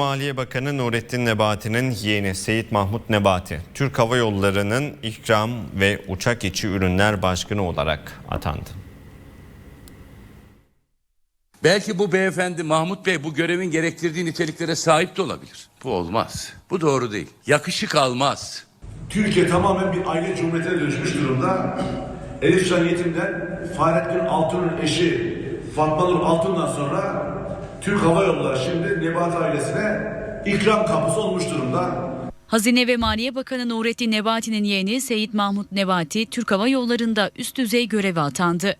Maliye Bakanı Nurettin Nebati'nin yeğeni Seyit Mahmut Nebati, Türk Hava Yolları'nın ikram ve uçak içi ürünler başkanı olarak atandı. Belki bu beyefendi Mahmut Bey bu görevin gerektirdiği niteliklere sahip de olabilir. Bu olmaz. Bu doğru değil. Yakışık almaz. Türkiye tamamen bir aile cumhuriyetine dönüşmüş durumda. Elif Can Yetim'den Fahrettin Altun'un eşi Fatma Nur Altun'dan sonra Türk Hava Yolları şimdi Nebati ailesine ikram kapısı olmuş durumda. Hazine ve Maliye Bakanı Nurettin Nebati'nin yeğeni Seyit Mahmut Nebati, Türk Hava Yolları'nda üst düzey göreve atandı.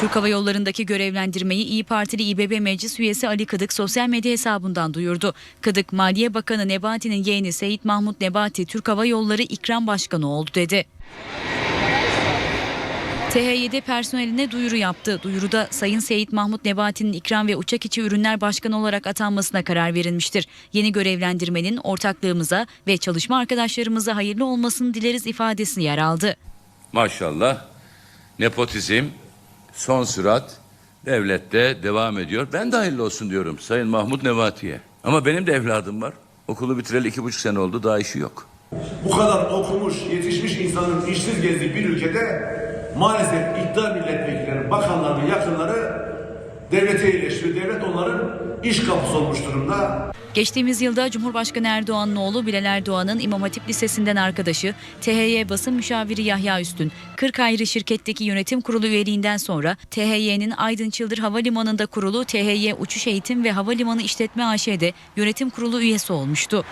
Türk Hava Yolları'ndaki görevlendirmeyi İyi Partili İBB Meclis üyesi Ali Kıdık sosyal medya hesabından duyurdu. Kıdık, Maliye Bakanı Nebati'nin yeğeni Seyit Mahmut Nebati, Türk Hava Yolları İkram Başkanı oldu dedi. THY'de personeline duyuru yaptı. Duyuruda Sayın Seyit Mahmut Nebati'nin ikram ve uçak içi ürünler başkanı olarak atanmasına karar verilmiştir. Yeni görevlendirmenin ortaklığımıza ve çalışma arkadaşlarımıza hayırlı olmasını dileriz ifadesi yer aldı. Maşallah nepotizm son sürat devlette devam ediyor. Ben de hayırlı olsun diyorum Sayın Mahmut Nebati'ye. Ama benim de evladım var. Okulu bitireli iki buçuk sene oldu daha işi yok. Bu kadar okumuş, yetişmiş insanın işsiz gezdiği bir ülkede maalesef iktidar milletvekilleri, bakanların yakınları devlete iyileştiriyor. Devlet onların iş kapısı olmuş durumda. Geçtiğimiz yılda Cumhurbaşkanı Erdoğan'ın oğlu Bilal Erdoğan'ın İmam Hatip Lisesi'nden arkadaşı THY basın müşaviri Yahya Üstün 40 ayrı şirketteki yönetim kurulu üyeliğinden sonra THY'nin Aydın Çıldır Havalimanı'nda kurulu THY Uçuş Eğitim ve Havalimanı İşletme AŞ'de yönetim kurulu üyesi olmuştu.